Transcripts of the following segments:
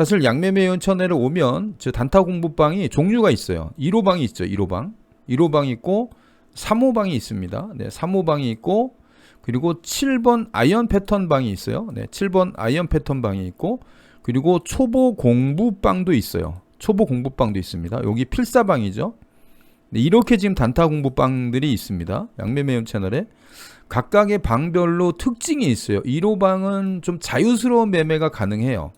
사실 양매매원 채널에 오면 저 단타 공부방이 종류가 있어요. 1호 방이 있죠. 1호 방. 1호방 있고 3호 방이 있습니다. 네, 3호 방이 있고 그리고 7번 아이언 패턴 방이 있어요. 네, 7번 아이언 패턴 방이 있고 그리고 초보 공부방도 있어요. 초보 공부방도 있습니다. 여기 필사방이죠. 네, 이렇게 지금 단타 공부방들이 있습니다. 양매매운 채널에 각각의 방별로 특징이 있어요. 1호 방은 좀 자유스러운 매매가 가능해요.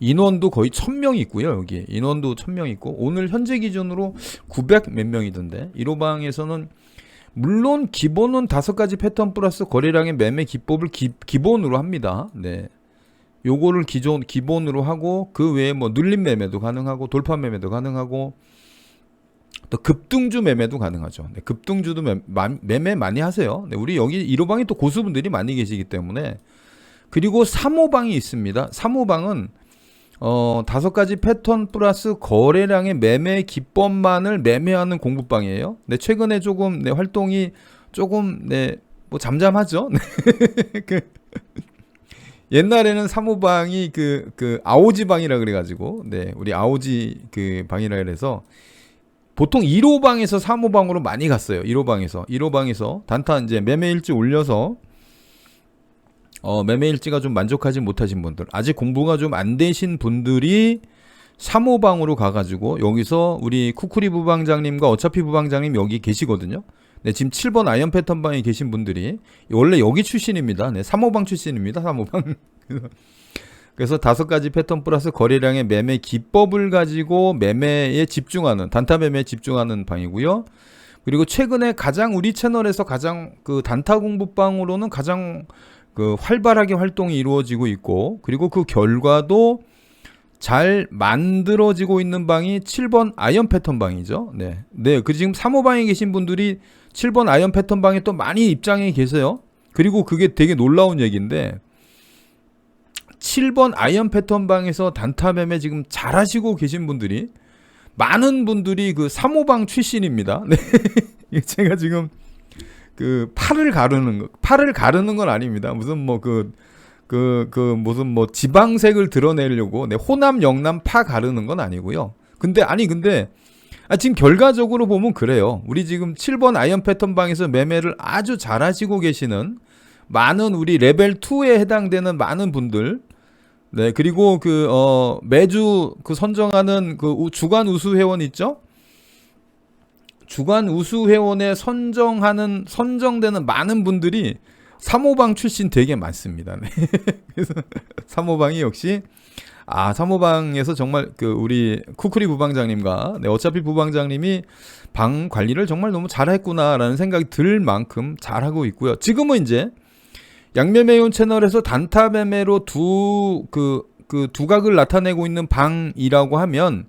인원도 거의 1000명 있고요. 여기 인원도 1000명 있고 오늘 현재 기준으로 900 몇 명이던데 1호방에서는 물론 기본은 다섯 가지 패턴 플러스 거래량의 매매 기법을 기, 기본으로 합니다. 네. 요거를 기존 기본으로 하고 그 외에 뭐 눌림 매매도 가능하고 돌파 매매도 가능하고 또 급등주 매매도 가능하죠. 네, 급등주도 매, 마- 매매 많이 하세요. 네, 우리 여기 1호방이 또 고수분들이 많이 계시기 때문에 그리고 3호방이 있습니다. 3호방은 어, 다섯 가지 패턴 플러스 거래량의 매매 기법만을 매매하는 공부방이에요. 네, 최근에 조금 네, 활동이 조금 네, 뭐 잠잠하죠. 네. 그 옛날에는 3호방이 그, 그 아오지 방이라 그래가지고, 네, 우리 아오지 그 방이라 그래서 보통 1호방에서 3호방으로 많이 갔어요. 1호방에서. 1호방에서 단타 이제 매매 일지 올려서 어, 매매 일지가 좀 만족하지 못하신 분들, 아직 공부가 좀 안 되신 분들이 3호방으로 가가지고 여기서 우리 쿠쿠리 부방장님과 어차피 부방장님 여기 계시거든요. 네, 지금 7번 아이언 패턴 방에 계신 분들이 원래 여기 출신입니다. 네, 3호방 출신입니다. 3호방. 그래서 다섯 가지 패턴 플러스 거래량의 매매 기법을 가지고 매매에 집중하는 단타 매매에 집중하는 방이고요. 그리고 최근에 가장 우리 채널에서 가장 그 단타 공부방으로는 가장 그 활발하게 활동이 이루어지고 있고 그리고 그 결과도 잘 만들어지고 있는 방이 7번 아이언 패턴 방이죠. 네. 네. 그 지금 3호 방에 계신 분들이 7번 아이언 패턴 방에 또 많이 입장해 계세요. 그리고 그게 되게 놀라운 얘기인데 7번 아이언 패턴 방에서 단타 매매 지금 잘 하시고 계신 분들이 많은 분들이 그 3호방 출신입니다. 네. 제가 지금 그 팔을 가르는 거, 팔을 가르는 건 아닙니다. 무슨 뭐그 그 그 무슨 뭐 지방색을 드러내려고 네, 호남 영남 파 가르는 건 아니고요. 근데 아니 근데 아, 지금 결과적으로 보면 그래요. 우리 지금 7번 아이언 패턴 방에서 매매를 아주 잘 하시고 계시는 많은 우리 레벨 2에 해당되는 많은 분들 네, 그리고 그, 어, 매주 그 선정하는 그 우- 주간 우수 회원 있죠? 주간 우수 회원에 선정하는, 선정되는 많은 분들이 3호방 출신 되게 많습니다. 네. 그래서 3호방이 역시, 아, 3호방에서 정말 그 우리 쿠쿠리 부방장님과, 네, 어차피 부방장님이 방 관리를 정말 너무 잘했구나라는 생각이 들 만큼 잘하고 있고요. 지금은 이제 양매매운 채널에서 단타 매매로 두 그 그 두각을 나타내고 있는 방이라고 하면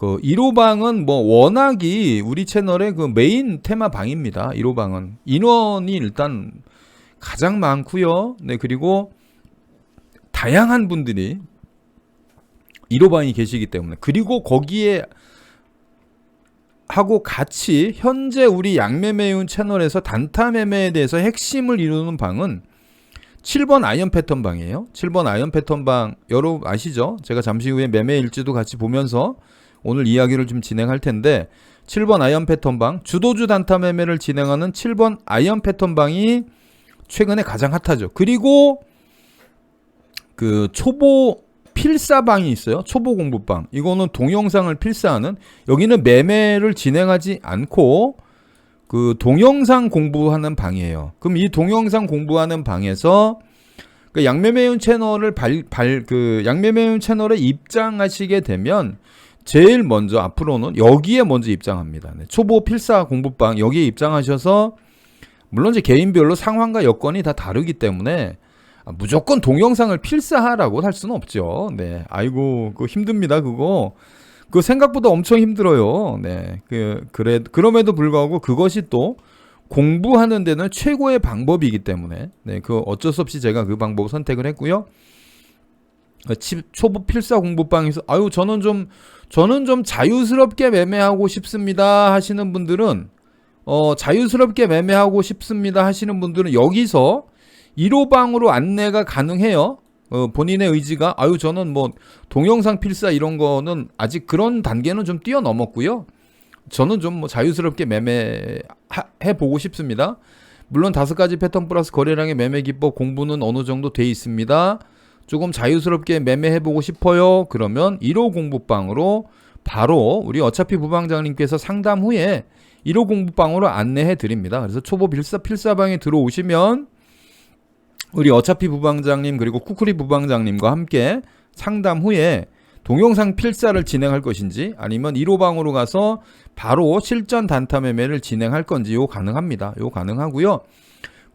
그 1호 방은 뭐 워낙이 우리 채널의 그 메인 테마 방입니다. 1호 방은 인원이 일단 가장 많고요. 네 그리고 다양한 분들이 1호 방이 계시기 때문에 그리고 거기에 하고 같이 현재 우리 양매매운 채널에서 단타 매매에 대해서 핵심을 이루는 방은 7번 아이언 패턴 방이에요. 7번 아이언 패턴 방 여러분 아시죠? 제가 잠시 후에 매매 일지도 같이 보면서 오늘 이야기를 좀 진행할 텐데 7번 아이언 패턴 방 주도주 단타 매매를 진행하는 7번 아이언 패턴 방이 최근에 가장 핫하죠. 그리고 그 초보 필사방이 있어요. 초보 공부방. 이거는 동영상을 필사하는 여기는 매매를 진행하지 않고 그 동영상 공부하는 방이에요. 그럼 이 동영상 공부하는 방에서 그 양매매운 채널을 발, 발, 그 양매매운 채널에 입장하시게 되면 제일 먼저 앞으로는 여기에 먼저 입장합니다. 네, 초보 필사 공부방 여기에 입장하셔서 물론 이제 개인별로 상황과 여건이 다 다르기 때문에 아, 무조건 동영상을 필사하라고 할 수는 없죠. 네, 아이고 그거 힘듭니다. 그거 그 생각보다 엄청 힘들어요. 네. 그 그래 그럼에도 불구하고 그것이 또 공부하는 데는 최고의 방법이기 때문에 네. 그 어쩔 수 없이 제가 그 방법을 선택을 했고요. 그 치- 초보 필사 공부방에서 아유 저는 좀 저는 좀 자유스럽게 매매하고 싶습니다 하시는 분들은 어 자유스럽게 매매하고 싶습니다 하시는 분들은 여기서 1호방으로 안내가 가능해요. 어, 본인의 의지가 아유 저는 뭐 동영상 필사 이런 거는 아직 그런 단계는 좀 뛰어넘었고요. 저는 좀 뭐 자유스럽게 매매해 보고 싶습니다. 물론 다섯 가지 패턴 플러스 거래량의 매매 기법 공부는 어느 정도 돼 있습니다. 조금 자유스럽게 매매해 보고 싶어요. 그러면 1호 공부방으로 바로 우리 어차피 부방장님께서 상담 후에 1호 공부방으로 안내해 드립니다. 그래서 초보 필사 필사방에 들어오시면 우리 어차피 부방장님 그리고 쿠쿠리 부방장님과 함께 상담 후에 동영상 필사를 진행할 것인지 아니면 1호 방으로 가서 바로 실전 단타 매매를 진행할 건지 요 가능합니다. 요 가능하고요.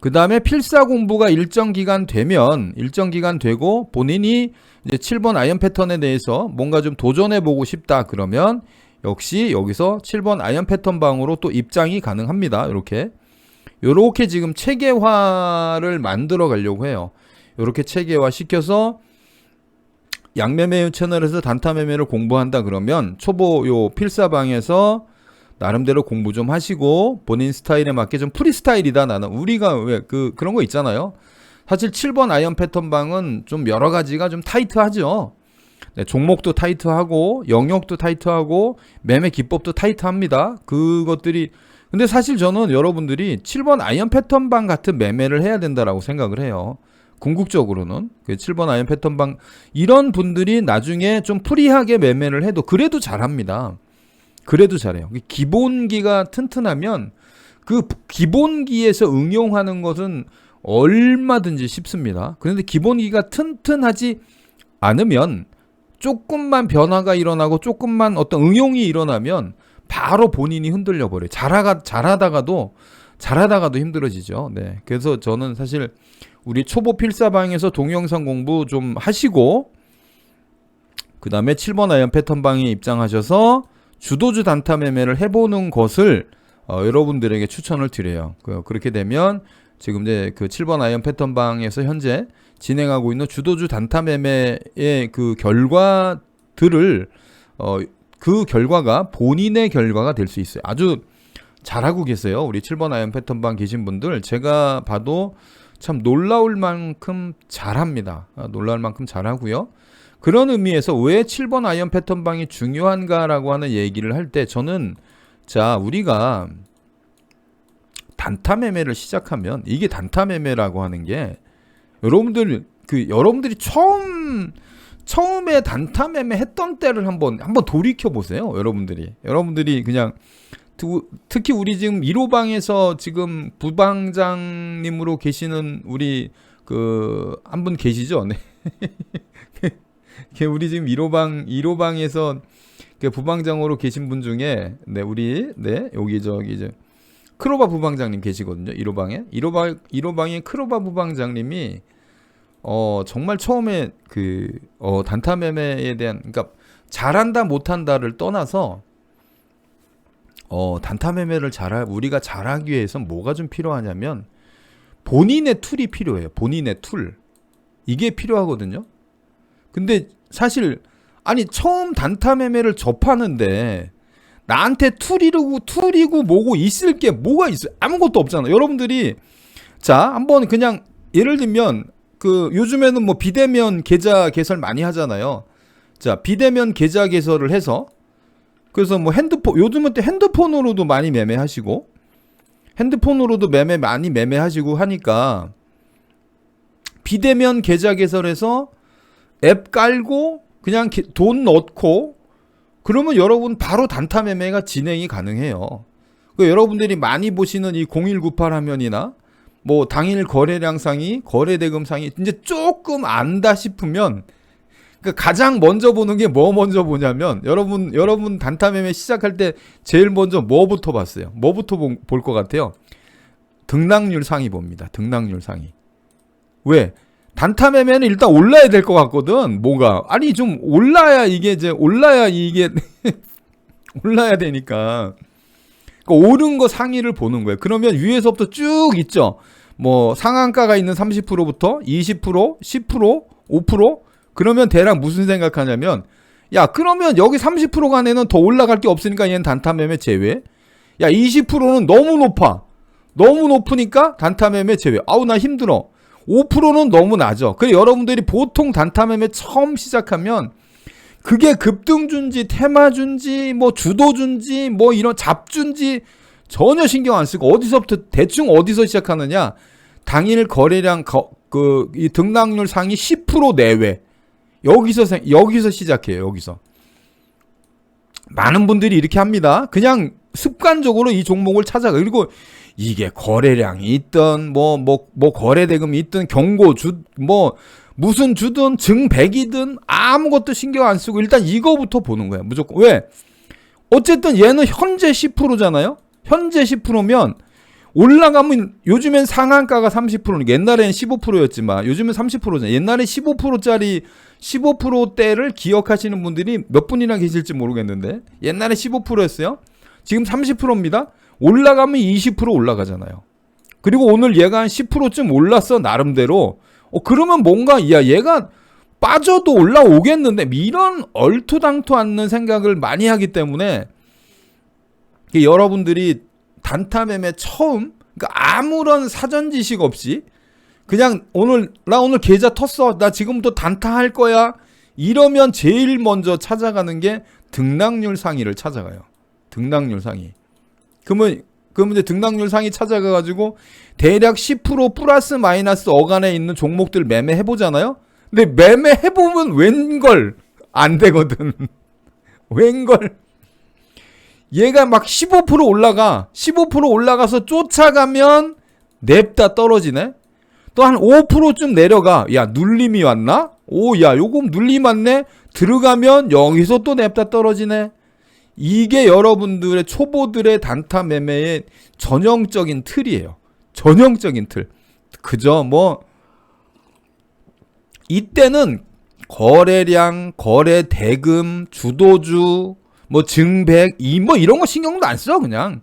그 다음에 필사 공부가 일정 기간 되면 일정 기간 되고 본인이 이제 7번 아이언 패턴에 대해서 뭔가 좀 도전해 보고 싶다 그러면 역시 여기서 7번 아이언 패턴 방으로 또 입장이 가능합니다. 이렇게 요렇게 지금 체계화를 만들어 가려고 해요. 요렇게 체계화 시켜서 양매매유 채널에서 단타 매매를 공부한다 그러면 초보 요 필사방에서 나름대로 공부 좀 하시고 본인 스타일에 맞게 좀 프리스타일이다 나는 우리가 왜 그 그런 거 있잖아요. 사실 7번 아이언 패턴 방은 좀 여러 가지가 좀 타이트하죠. 네, 종목도 타이트하고 영역도 타이트하고 매매 기법도 타이트합니다. 그것들이 근데 사실 저는 여러분들이 7번 아이언 패턴 방 같은 매매를 해야 된다라고 생각을 해요. 궁극적으로는 그 7번 아이언 패턴 방 이런 분들이 나중에 좀 프리하게 매매를 해도 그래도 잘합니다. 그래도 잘해요. 기본기가 튼튼하면 그 기본기에서 응용하는 것은 얼마든지 쉽습니다. 그런데 기본기가 튼튼하지 않으면 조금만 변화가 일어나고 조금만 어떤 응용이 일어나면 바로 본인이 흔들려 버려요. 잘하가 잘하다가도 잘하다가도 힘들어지죠. 네. 그래서 저는 사실 우리 초보 필사방에서 동영상 공부 좀 하시고 그 다음에 7번 아이언 패턴 방에 입장하셔서 주도주 단타 매매를 해보는 것을 어, 여러분들에게 추천을 드려요. 그, 그렇게 되면 지금 이제 그 7번 아이언 패턴방에서 현재 진행하고 있는 주도주 단타 매매의 그 결과들을 어, 그 결과가 본인의 결과가 될 수 있어요. 아주 잘하고 계세요. 우리 7번 아이언 패턴방 계신 분들 제가 봐도 참 놀라울 만큼 잘합니다. 아, 놀라울 만큼 잘하고요. 그런 의미에서 왜 7번 아이언 패턴방이 중요한가라고 하는 얘기를 할 때 저는 자 우리가 단타 매매를 시작하면 이게 단타 매매라고 하는 게 여러분들 그 여러분들이 처음 처음에 단타 매매 했던 때를 한번 한번 돌이켜 보세요. 여러분들이 여러분들이 그냥 두- 특히 우리 지금 1호방에서 지금 부방장님으로 계시는 우리 그 한 분 계시죠? 네. 그 우리 지금 1호방 1호방에서 그 부방장으로 계신 분 중에 네 우리 네 여기 저기 이제 크로바 부방장님 계시거든요. 1호방에 1호방 1호방의 크로바 부방장님이 어 정말 처음에 그어 단타 매매에 대한 그러니까 잘한다 못한다를 떠나서 어 단타 매매를 잘할 우리가 잘하기 위해서 뭐가 좀 필요하냐면 본인의 툴이 필요해요. 본인의 툴 이게 필요하거든요. 근데 사실 아니 처음 단타 매매를 접하는데 나한테 툴이고 툴이고 뭐고 있을 게 뭐가 있어요? 아무것도 없잖아. 여러분들이 자 한번 그냥 예를 들면 그 요즘에는 뭐 비대면 계좌 개설 많이 하잖아요. 자 비대면 계좌 개설을 해서 그래서 뭐 핸드폰 요즘은 또 핸드폰으로도 많이 매매하시고 핸드폰으로도 매매 많이 매매하시고 하니까 비대면 계좌 개설해서 앱 깔고 그냥 게- 돈 넣고 그러면 여러분 바로 단타 매매가 진행이 가능해요. 그 여러분들이 많이 보시는 이 0198 화면이나 뭐 당일 거래량 상이 거래 대금 상이 이제 조금 안다 싶으면 그 가장 먼저 보는 게 뭐 먼저 보냐면 여러분 여러분 단타 매매 시작할 때 제일 먼저 뭐부터 봤어요? 뭐부터 볼 것 같아요? 등락률 상위 봅니다. 등락률 상위. 왜? 단타 매매는 일단 올라야 될 것 같거든. 뭐가 아니 좀 올라야 이게 이제 올라야 이게 올라야 되니까. 그러니까 오른 거 상위를 보는 거예요. 그러면 위에서부터 쭉 있죠. 뭐 상한가가 있는 30%부터 20%, 10%, 5% 그러면 대략 무슨 생각하냐면 야 그러면 여기 30%가 안에는 더 올라갈 게 없으니까 얘는 단타 매매 제외. 야 20%는 너무 높아. 너무 높으니까 단타 매매 제외. 아우 나 힘들어. 5%는 너무 낮죠. 그래 여러분들이 보통 단타 매매 처음 시작하면 그게 급등준지 테마준지 뭐 주도준지 뭐 이런 잡준지 전혀 신경 안 쓰고 어디서부터 대충 어디서 시작하느냐? 당일 거래량 그 이 등락률 상위 10% 내외. 여기서 생- 여기서 시작해요 여기서. 많은 분들이 이렇게 합니다. 그냥 습관적으로 이 종목을 찾아가. 그리고 이게 거래량이 있던 뭐뭐뭐 거래 대금이 있든 경고 주 뭐 무슨 주든 증백이든 아무것도 신경 안 쓰고 일단 이거부터 보는 거야 무조건 왜 어쨌든 얘는 현재 10%잖아요 현재 10%면 올라가면 요즘엔 상한가가 30%니까 옛날에는 15%였지만 요즘은 30%잖아요. 옛날에 15%짜리 15%대를 기억하시는 분들이 몇 분이나 계실지 모르겠는데 옛날에 15%였어요. 지금 30%입니다. 올라가면 20% 올라가잖아요. 그리고 오늘 얘가 한 10%쯤 올랐어 나름대로. 어 그러면 뭔가 야 얘가 빠져도 올라오겠는데 이런 얼토당토 않는 생각을 많이 하기 때문에 여러분들이 단타 매매 처음 그러니까 아무런 사전 지식 없이 그냥 오늘 나 오늘 계좌 텄어 나 지금부터 단타 할 거야 이러면 제일 먼저 찾아가는 게 등락률 상위를 찾아가요 등락률 상위 그러면 그러면 이제 등락률 상위 찾아가 가지고 대략 10% 플러스 마이너스 어간에 있는 종목들 매매해 보잖아요 근데 매매해 보면 웬걸 안 되거든 웬걸 얘가 막 15% 올라가. 15% 올라가서 쫓아가면 냅다 떨어지네. 또 한 5%쯤 내려가. 야, 눌림이 왔나? 오, 야, 요거 눌림 왔네. 들어가면 여기서 또 냅다 떨어지네. 이게 여러분들의 초보들의 단타 매매의 전형적인 틀이에요. 전형적인 틀. 그저 뭐 이때는 거래량, 거래 대금, 주도주, 뭐 증백, 이 뭐 이런 거 신경도 안 써 그냥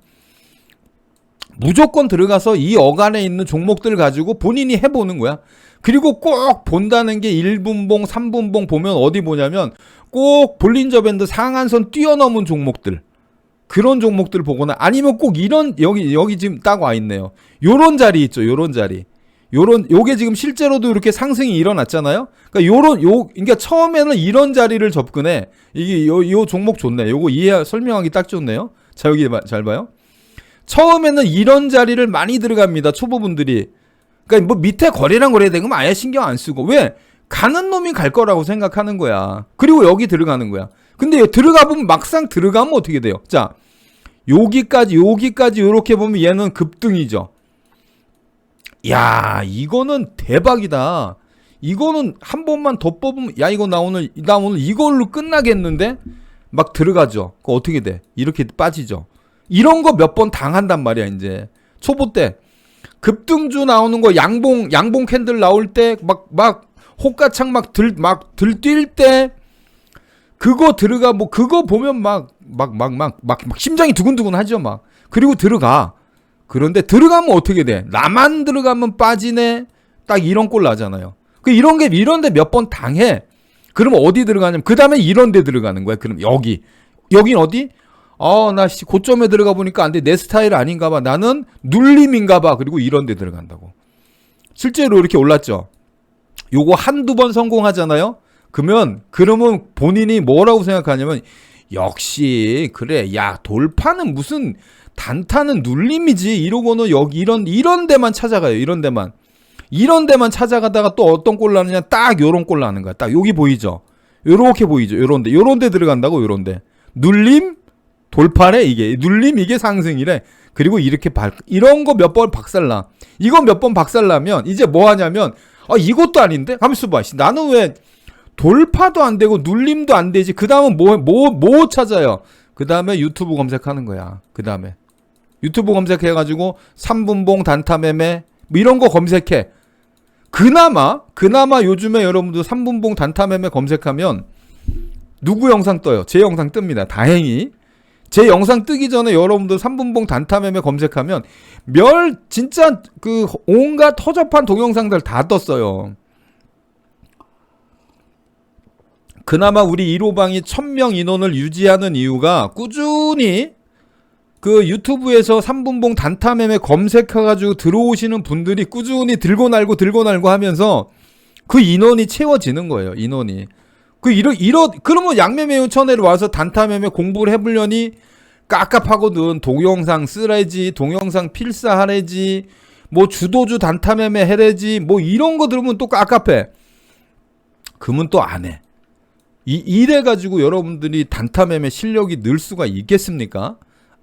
무조건 들어가서 이 어간에 있는 종목들 가지고 본인이 해보는 거야. 그리고 꼭 본다는 게 1분봉, 3분봉 보면 어디 보냐면 꼭 볼린저 밴드 상한선 뛰어넘은 종목들. 그런 종목들 보거나 아니면 꼭 이런 여기 여기 지금 딱 와 있네요. 요런 자리 있죠. 요런 자리. 요런 요게 지금 실제로도 이렇게 상승이 일어났잖아요. 그러니까 요런 요 그러니까 처음에는 이런 자리를 접근해. 이게 요, 요 종목 좋네. 요거 이해 설명하기 딱 좋네요. 자 여기 봐- 잘 봐요. 처음에는 이런 자리를 많이 들어갑니다. 초보분들이. 그러니까 뭐 밑에 거래량 거래대금 아예 신경 안 쓰고 왜 가는 놈이 갈 거라고 생각하는 거야. 그리고 여기 들어가는 거야. 근데 들어가 보면 막상 들어가면 어떻게 돼요? 자 여기까지 여기까지 요렇게 보면 얘는 급등이죠. 야 이거는 대박이다. 이거는 한 번만 더 뽑으면 야 이거 나 오늘 나 오늘 이걸로 끝나겠는데 막 들어가죠. 그 어떻게 돼? 이렇게 빠지죠. 이런 거 몇 번 당한단 말이야 이제 초보 때 급등주 나오는 거 양봉 양봉 캔들 나올 때 막 막 호가창 막 들 막 들뛸 때 그거 들어가 뭐 그거 보면 막막 막 막 막 심장이 두근두근 하죠 막. 그리고 들어가. 그런데 들어가면 어떻게 돼? 나만 들어가면 빠지네? 딱 이런 꼴 나잖아요. 그 이런 게 이런데 몇 번 당해. 그럼 어디 들어가냐면 그 다음에 이런 데 들어가는 거야. 그럼 여기. 여긴 어디 아나 고점에 들어가 보니까 안 돼. 내 스타일 아닌가 봐. 나는 눌림인가 봐. 그리고 이런 데 들어간다고. 실제로 이렇게 올랐죠. 요거 한두 번 성공하잖아요? 그러면 그러면 본인이 뭐라고 생각하냐면 역시 그래 야 돌파는 무슨 단타는 눌림이지. 이러고는 여기 이런 이런 데만 찾아가요. 이런 데만. 이런 데만 찾아가다가 또 어떤 꼴 나느냐? 딱 요런 꼴 나는 거야. 딱 여기 보이죠? 요렇게 보이죠? 요런 데. 요런 데 들어간다고? 요런 데. 눌림 돌파래 이게. 눌림 이게 상승이래. 그리고 이렇게 발 이런 거 몇 번 박살나. 이거 몇 번 박살나면 이제 뭐 하냐면 아 이것도 아닌데? 가만있어 봐. 씨, 나는 왜 돌파도 안 되고 눌림도 안 되지? 그 다음은 뭐 뭐 뭐 찾아요? 그 다음에 유튜브 검색하는 거야. 그 다음에. 유튜브 검색해가지고 3분봉 단타 매매 뭐 이런 거 검색해. 그나마 그나마 요즘에 여러분들 3분봉 단타 매매 검색하면 누구 영상 떠요? 제 영상 뜹니다. 다행히 제 영상 뜨기 전에 여러분들 3분봉 단타 매매 검색하면 멸 진짜 그 온갖 허접한 동영상들 다 떴어요 그나마 우리 1호방이 1000명 인원을 유지하는 이유가 꾸준히 그 유튜브에서 3분봉 단타 매매 검색해가지고 들어오시는 분들이 꾸준히 들고 날고 들고 날고 하면서 그 인원이 채워지는 거예요. 인원이. 그 이러 이러 그러면 양매 매운 천회를 와서 단타 매매 공부를 해보려니 깝깝하거든. 동영상 쓰래지, 동영상 필사하래지, 뭐 주도주 단타 매매 해래지, 뭐 이런 거 들으면 또 깝깝해. 그러면 또 안 해. 이, 이래 가지고 여러분들이 단타 매매 실력이 늘 수가 있겠습니까?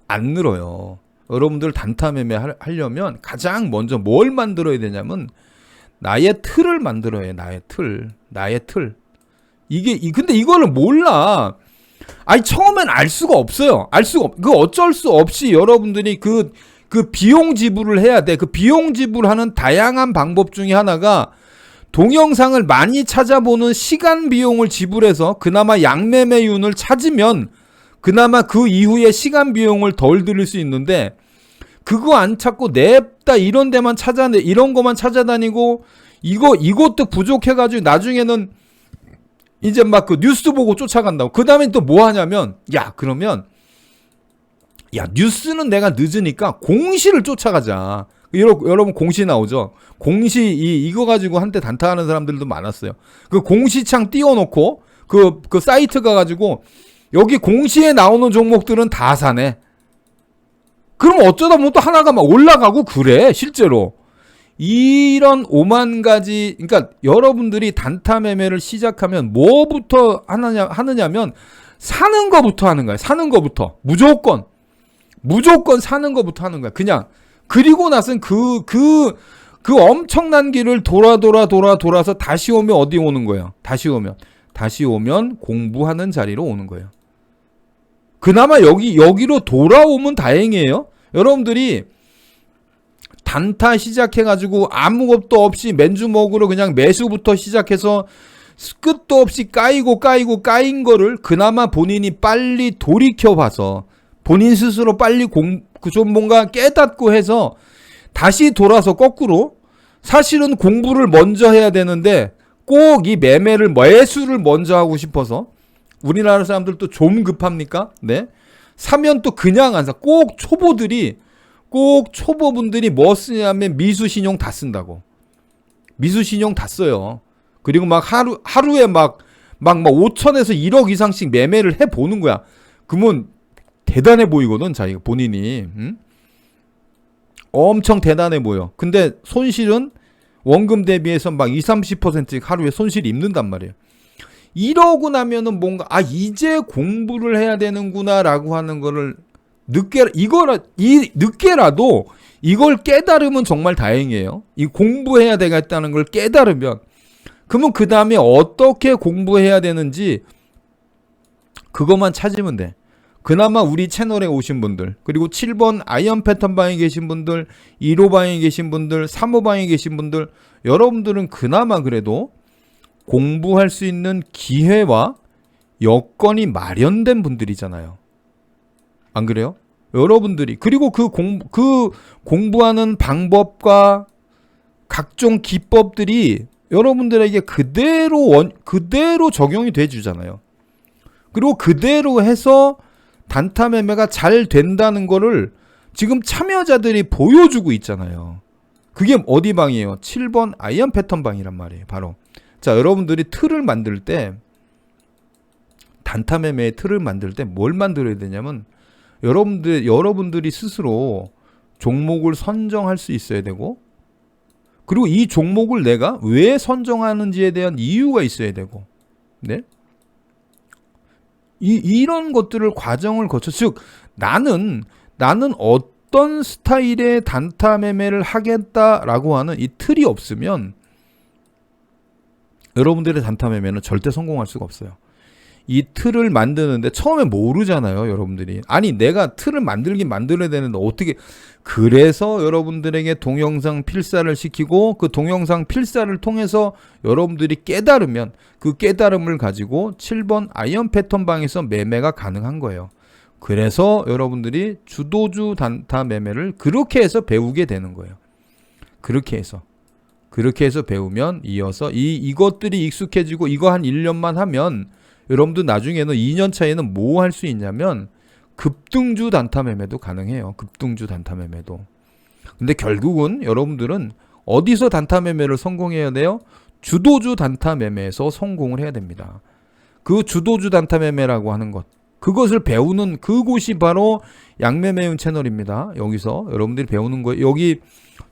안 늘어요. 여러분들 단타 매매 할- 하려면 가장 먼저 뭘 만들어야 되냐면 나의 틀을 만들어야 해. 나의 틀. 나의 틀. 이게 이 근데 이거를 몰라. 아니 처음엔 알 수가 없어요. 알 수가 없. 그 어쩔 수 없이 여러분들이 그그 비용 지불을 해야 돼. 그 비용 지불하는 다양한 방법 중에 하나가 동영상을 많이 찾아보는 시간 비용을 지불해서 그나마 양매매윤을 찾으면 그나마 그 이후에 시간 비용을 덜 들일 수 있는데 그거 안 찾고 냅다 이런 데만 찾아내 이런 거만 찾아다니고 이거 이것도 부족해가지고 나중에는 이제 막 그 뉴스 보고 쫓아간다고. 그 다음에 또 뭐 하냐면 야 그러면 야 뉴스는 내가 늦으니까 공시를 쫓아가자. 여러- 여러분 공시 나오죠? 공시 이 이거 가지고 한때 단타하는 사람들도 많았어요. 그 공시창 띄워놓고 그그 사이트 가가지고 여기 공시에 나오는 종목들은 다 사네. 그럼 어쩌다 보면 또 하나가 막 올라가고 그래 실제로 이런 오만 가지 그러니까 여러분들이 단타 매매를 시작하면 뭐부터 하느냐 하느냐면 사는 거부터 하는 거야. 사는 거부터. 무조건. 무조건 사는 거부터 하는 거야. 그냥. 그리고 나선 그 그 그 엄청난 길을 돌아 돌아 돌아 돌아서 다시 오면 어디 오는 거예요? 다시 오면. 다시 오면 공부하는 자리로 오는 거예요. 그나마 여기 여기로 돌아오면 다행이에요. 여러분들이 단타 시작해가지고 아무것도 없이 맨주먹으로 그냥 매수부터 시작해서 끝도 없이 까이고 까이고 까인 거를 그나마 본인이 빨리 돌이켜 봐서 본인 스스로 빨리 공, 그좀 뭔가 깨닫고 해서 다시 돌아서 거꾸로 사실은 공부를 먼저 해야 되는데 꼭 이 매매를 매수를 먼저 하고 싶어서 우리나라 사람들도 좀 급합니까? 네. 사면 또 그냥 안 사. 꼭 초보들이 꼭 초보분들이 뭐 쓰냐면 미수 신용 다 쓴다고. 미수 신용 다 써요. 그리고 막 하루 하루에 막 막 막 5천에서 1억 이상씩 매매를 해 보는 거야. 그러면 대단해 보이거든 자기가 본인이. 응? 엄청 대단해 보여. 근데 손실은 원금 대비해서 막 2, 30% 하루에 손실 입는단 말이에요. 이러고 나면은 뭔가 아 이제 공부를 해야 되는구나라고 하는 거를 늦게 이거라 이 늦게라도 이걸 깨달으면 정말 다행이에요. 이 공부해야 되겠다는 걸 깨달으면 그러면 그 다음에 어떻게 공부해야 되는지 그것만 찾으면 돼. 그나마 우리 채널에 오신 분들 그리고 7번 아이언 패턴 방에 계신 분들 1호 방에 계신 분들 3호 방에 계신 분들 여러분들은 그나마 그래도 공부할 수 있는 기회와 여건이 마련된 분들이잖아요. 안 그래요? 여러분들이 그리고 그 공 그 공부하는 방법과 각종 기법들이 여러분들에게 그대로 원 그대로 적용이 돼 주잖아요. 그리고 그대로 해서 단타 매매가 잘 된다는 거를 지금 참여자들이 보여주고 있잖아요. 그게 어디 방이에요? 7번 아이언 패턴 방이란 말이에요. 바로. 자, 여러분들이 틀을 만들 때 단타 매매의 틀을 만들 때 뭘 만들어야 되냐면 여러분들 여러분들이 스스로 종목을 선정할 수 있어야 되고 그리고 이 종목을 내가 왜 선정하는지에 대한 이유가 있어야 되고 네? 이 이런 것들을 과정을 거쳐 즉 나는 나는 어떤 스타일의 단타 매매를 하겠다라고 하는 이 틀이 없으면 여러분들의 단타 매매는 절대 성공할 수가 없어요. 이 틀을 만드는데 처음에 모르잖아요, 여러분들이. 아니, 내가 틀을 만들긴 만들어야 되는데 어떻게 그래서 여러분들에게 동영상 필사를 시키고 그 동영상 필사를 통해서 여러분들이 깨달으면 그 깨달음을 가지고 7번 아이언 패턴 방에서 매매가 가능한 거예요. 그래서 여러분들이 주도주 단타 매매를 그렇게 해서 배우게 되는 거예요. 그렇게 해서 그렇게 해서 배우면 이어서 이 이것들이 익숙해지고 이거 한 1년만 하면 여러분들 나중에는 2년 차에는 뭐 할 수 있냐면 급등주 단타 매매도 가능해요. 급등주 단타 매매도. 근데 결국은 여러분들은 어디서 단타 매매를 성공해야 돼요? 주도주 단타 매매에서 성공을 해야 됩니다. 그 주도주 단타 매매라고 하는 것. 그것을 배우는 그곳이 바로 양매매운 채널입니다. 여기서 여러분들이 배우는 거예요. 여기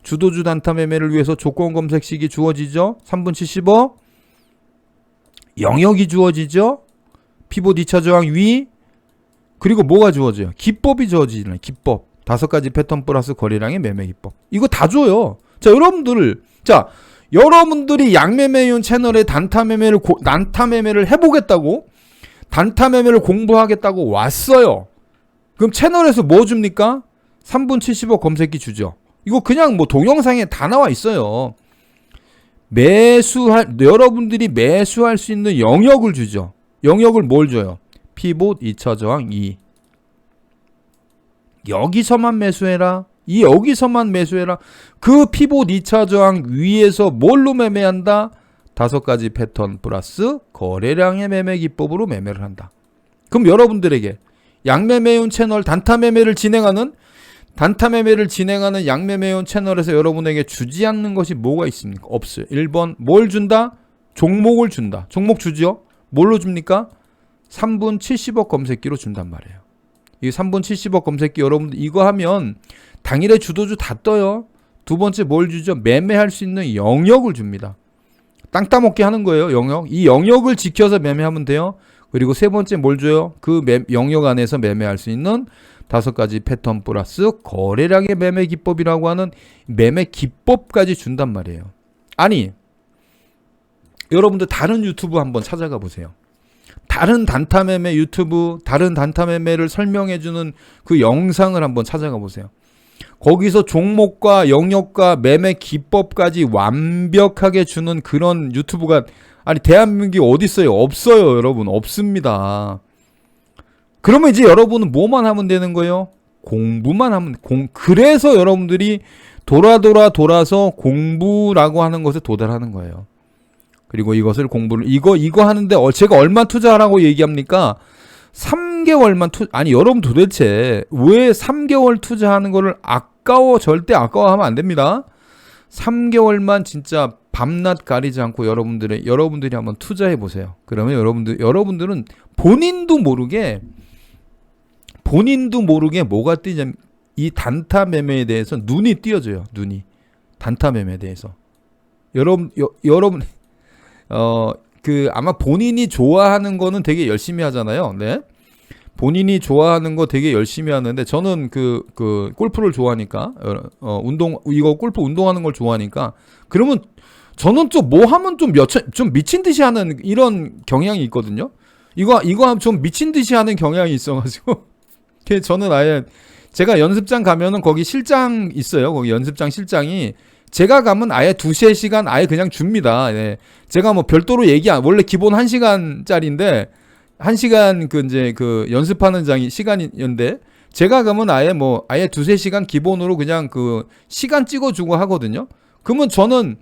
주도주 단타 매매를 위해서 조건 검색식이 주어지죠. 3분 75. 영역이 주어지죠. 피봇 2차 저항 위. 그리고 뭐가 주어져요? 기법이 주어지잖아요. 기법. 다섯 가지 패턴 플러스 거래량의 매매 기법. 이거 다 줘요. 자, 여러분들. 자, 여러분들이 양매매용 채널에 단타 매매를 고, 단타 매매를 해 보겠다고 단타 매매를 공부하겠다고 왔어요. 그럼 채널에서 뭐 줍니까? 3분 75 검색기 주죠. 이거 그냥 뭐 동영상에 다 나와 있어요. 매수할 여러분들이 매수할 수 있는 영역을 주죠. 영역을 뭘 줘요? 피봇 2차 저항 2. 여기서만 매수해라. 이 여기서만 매수해라. 그 피봇 2차 저항 위에서 뭘로 매매한다? 다섯 가지 패턴 플러스 거래량의 매매 기법으로 매매를 한다. 그럼 여러분들에게 양매매운 채널 단타 매매를 진행하는 단타 매매를 진행하는 양매매운 채널에서 여러분에게 주지 않는 것이 뭐가 있습니까? 없어요. 1번 뭘 준다? 종목을 준다. 종목 주죠? 뭘로 줍니까? 3분 70억 검색기로 준단 말이에요. 이 3분 70억 검색기 여러분들 이거 하면 당일에 주도주 다 떠요. 두 번째 뭘 주죠? 매매할 수 있는 영역을 줍니다. 땅 따먹게 하는 거예요. 영역. 이 영역을 지켜서 매매하면 돼요. 그리고 세 번째 뭘 줘요? 그 매, 영역 안에서 매매할 수 있는 다섯 가지 패턴 플러스 거래량의 매매 기법이라고 하는 매매 기법까지 준단 말이에요. 아니, 여러분들 다른 유튜브 한번 찾아가 보세요. 다른 단타 매매 유튜브, 다른 단타 매매를 설명해 주는 그 영상을 한번 찾아가 보세요. 거기서 종목과 영역과 매매 기법까지 완벽하게 주는 그런 유튜브가 아니 대한민국이 어디 있어요? 없어요, 여러분. 없습니다. 그러면 이제 여러분은 뭐만 하면 되는 거예요? 공부만 하면 공 그래서 여러분들이 돌아 돌아 돌아서 공부라고 하는 것에 도달하는 거예요. 그리고 이것을 공부를 이거 이거 하는데 어, 제가 얼마 투자하라고 얘기합니까? 3개월만 투 아니 여러분 도대체 왜 3개월 투자하는 거를 아까워 절대 아까워하면 안 됩니다. 3개월만 진짜 밤낮 가리지 않고 여러분들의 여러분들이 한번 투자해 보세요. 그러면 여러분들 여러분들은 본인도 모르게 본인도 모르게 뭐가 뛰냐면 이 단타 매매에 대해서 눈이 띄어져요. 눈이 단타 매매에 대해서 여러분 여, 여러분 어 그 아마 본인이 좋아하는 거는 되게 열심히 하잖아요. 네. 본인이 좋아하는 거 되게 열심히 하는데 저는 그, 그, 골프를 좋아하니까, 어, 어, 운동, 이거 골프 운동하는 걸 좋아하니까, 그러면 저는 좀 뭐 하면 좀 몇, 좀 미친 듯이 하는 이런 경향이 있거든요. 이거, 이거 좀 미친 듯이 하는 경향이 있어가지고, 저는 아예, 제가 연습장 가면은 거기 실장 있어요. 거기 연습장 실장이 제가 가면 아예 두세 시간 아예 그냥 줍니다. 예. 제가 뭐 별도로 얘기 안, 원래 기본 한 시간짜리인데, 한 시간 그 이제 그 연습하는 장이 시간이었는데, 제가 가면 아예 뭐, 아예 두세 시간 기본으로 그냥 그 시간 찍어주고 하거든요. 그러면 저는,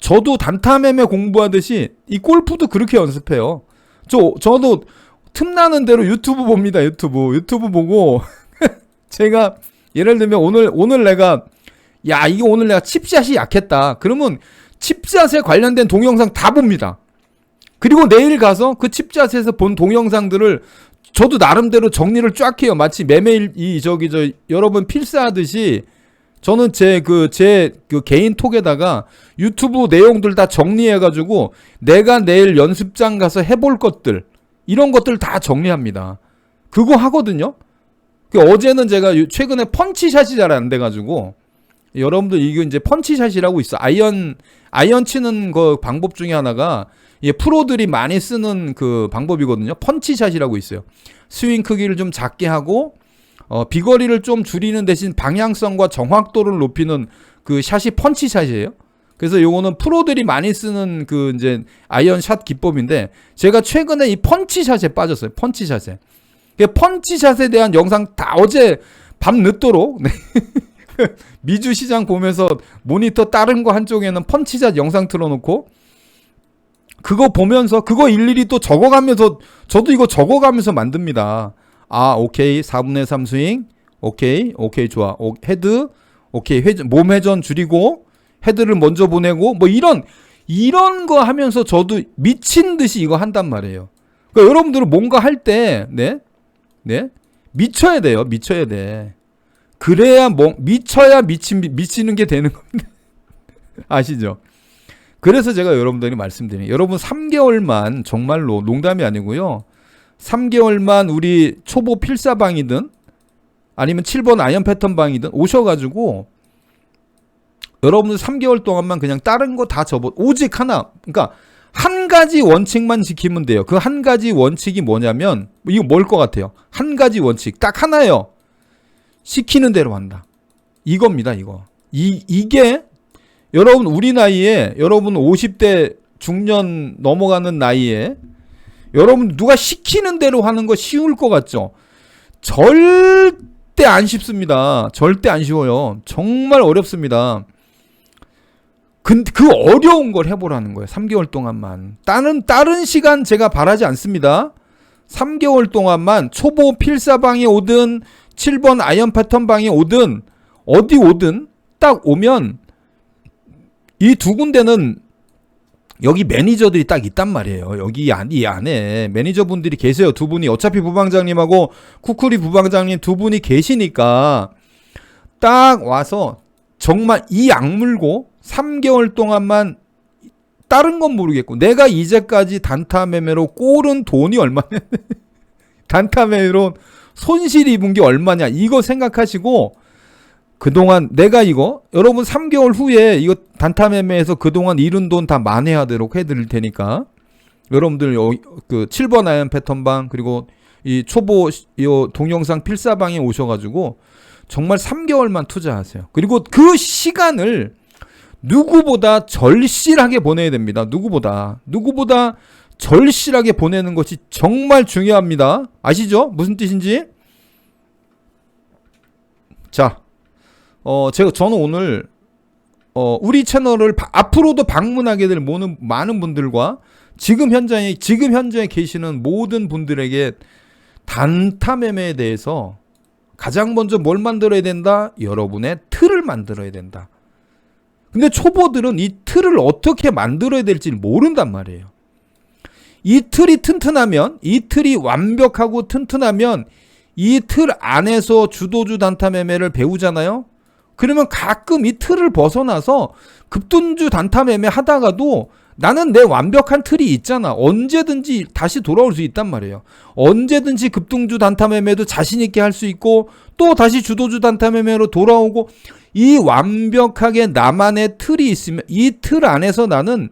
저도 단타 매매 공부하듯이 이 골프도 그렇게 연습해요. 저, 저도 틈나는 대로 유튜브 봅니다. 유튜브. 유튜브 보고, 제가 예를 들면 오늘, 오늘 내가 야, 이거 오늘 내가 칩샷이 약했다. 그러면 칩샷에 관련된 동영상 다 봅니다. 그리고 내일 가서 그 칩샷에서 본 동영상들을 저도 나름대로 정리를 쫙 해요. 마치 매매일 이 저기 저 여러분 필사하듯이 저는 제 그 제 그 개인 톡에다가 유튜브 내용들 다 정리해 가지고 내가 내일 연습장 가서 해볼 것들 이런 것들 다 정리합니다. 그거 하거든요. 그 어제는 제가 요- 최근에 펀치샷이 잘 안 돼가지고 여러분들 이거 이제 펀치샷이라고 있어. 아이언 아이언 치는 그 방법 중에 하나가 예, 프로들이 많이 쓰는 그 방법이거든요. 펀치샷이라고 있어요. 스윙 크기를 좀 작게 하고 어, 비거리를 좀 줄이는 대신 방향성과 정확도를 높이는 그 샷이 펀치샷이에요. 그래서 요거는 프로들이 많이 쓰는 그 이제 아이언 샷 기법인데 제가 최근에 이 펀치샷에 빠졌어요. 펀치샷에. 그 펀치샷에 대한 영상 다 어제 밤 늦도록 네. 미주 시장 보면서 모니터 다른 거 한쪽에는 펀치샷 영상 틀어놓고 그거 보면서 그거 일일이 또 적어가면서 저도 이거 적어가면서 만듭니다. 아 오케이 4분의 3 스윙 오케이 오케이 좋아 오, 헤드 오케이 회전, 몸 회전 줄이고 헤드를 먼저 보내고 뭐 이런 이런 거 하면서 저도 미친 듯이 이거 한단 말이에요. 그러니까 여러분들은 뭔가 할 때 네? 네? 미쳐야 돼요. 미쳐야 돼. 그래야 뭐 미쳐야 미친 미치는 게 되는 겁니다. 아시죠? 그래서 제가 여러분들이 말씀드린 여러분 3개월만 정말로 농담이 아니고요. 3개월만 우리 초보 필사방이든 아니면 7번 아이언 패턴 방이든 오셔가지고 여러분들 3개월 동안만 그냥 다른 거 다 접어 오직 하나 그러니까 한 가지 원칙만 지키면 돼요. 그 한 가지 원칙이 뭐냐면 이거 뭘 것 같아요? 한 가지 원칙 딱 하나예요. 시키는 대로 한다. 이겁니다. 이거 이 이게 여러분 우리 나이에 여러분 50대 중년 넘어가는 나이에 여러분 누가 시키는 대로 하는 거 쉬울 것 같죠? 절대 안 쉽습니다. 절대 안 쉬워요. 정말 어렵습니다. 근- 그 어려운 걸 해보라는 거예요. 3개월 동안만. 다른, 다른 시간 제가 바라지 않습니다. 3개월 동안만 초보 필사방에 오든 7번 아이언 패턴 방에 오든 어디 오든 딱 오면 이 두 군데는 여기 매니저들이 딱 있단 말이에요. 여기 이 안에 매니저분들이 계세요. 두 분이 어차피 부방장님하고 쿠쿠리 부방장님 두 분이 계시니까 딱 와서 정말 이 악물고 3개월 동안만 다른 건 모르겠고 내가 이제까지 단타 매매로 꼴은 돈이 얼마냐 단타 매매로 손실 입은 게 얼마냐 이거 생각하시고 그동안 내가 이거 여러분 3개월 후에 이거 단타 매매에서 그동안 잃은 돈 다 만회하도록 해드릴 테니까 여러분들 요, 그 7번 아이언 패턴방 그리고 이 초보 시- 요 동영상 필사방에 오셔가지고 정말 3개월만 투자하세요. 그리고 그 시간을 누구보다 절실하게 보내야 됩니다. 누구보다 누구보다 절실하게 보내는 것이 정말 중요합니다. 아시죠? 무슨 뜻인지? 자, 어 제가 저는 오늘 어 우리 채널을 바- 앞으로도 방문하게 될 모든 많은 분들과 지금 현장에 지금 현장에 계시는 모든 분들에게 단타 매매에 대해서 가장 먼저 뭘 만들어야 된다? 여러분의 틀을 만들어야 된다. 근데 초보들은 이 틀을 어떻게 만들어야 될지 모른단 말이에요. 이 틀이 튼튼하면, 이 틀이 완벽하고 튼튼하면 이 틀 안에서 주도주 단타 매매를 배우잖아요? 그러면 가끔 이 틀을 벗어나서 급등주 단타 매매 하다가도 나는 내 완벽한 틀이 있잖아. 언제든지 다시 돌아올 수 있단 말이에요. 언제든지 급등주 단타 매매도 자신 있게 할 수 있고 또 다시 주도주 단타 매매로 돌아오고 이 완벽하게 나만의 틀이 있으면 이 틀 안에서 나는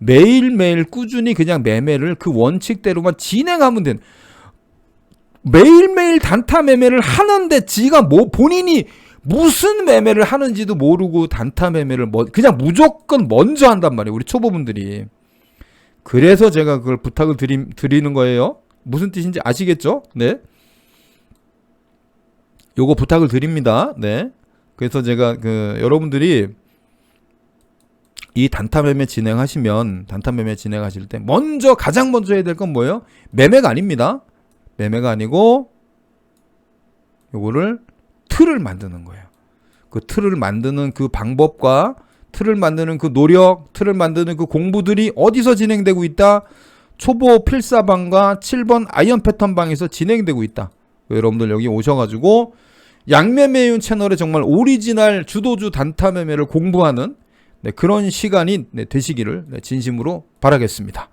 매일매일 꾸준히 그냥 매매를 그 원칙대로만 진행하면 된 매일매일 단타 매매를 하는데 지가 뭐 본인이 무슨 매매를 하는지도 모르고 단타 매매를 뭐 그냥 무조건 먼저 한단 말이에요. 우리 초보분들이. 그래서 제가 그걸 부탁을 드리, 드리는 거예요. 무슨 뜻인지 아시겠죠? 네. 요거 부탁을 드립니다. 네. 그래서 제가 그 여러분들이 이 단타 매매 진행하시면 단타 매매 진행하실 때 먼저 가장 먼저 해야 될 건 뭐예요? 매매가 아닙니다. 매매가 아니고 요거를 틀을 만드는 거예요. 그 틀을 만드는 그 방법과 틀을 만드는 그 노력, 틀을 만드는 그 공부들이 어디서 진행되고 있다? 초보 필사방과 7번 아이언 패턴방에서 진행되고 있다. 여러분들 여기 오셔가지고 양매매윤 채널에 정말 오리지널 주도주 단타 매매를 공부하는 네, 그런 시간이 네, 되시기를 네, 진심으로 바라겠습니다.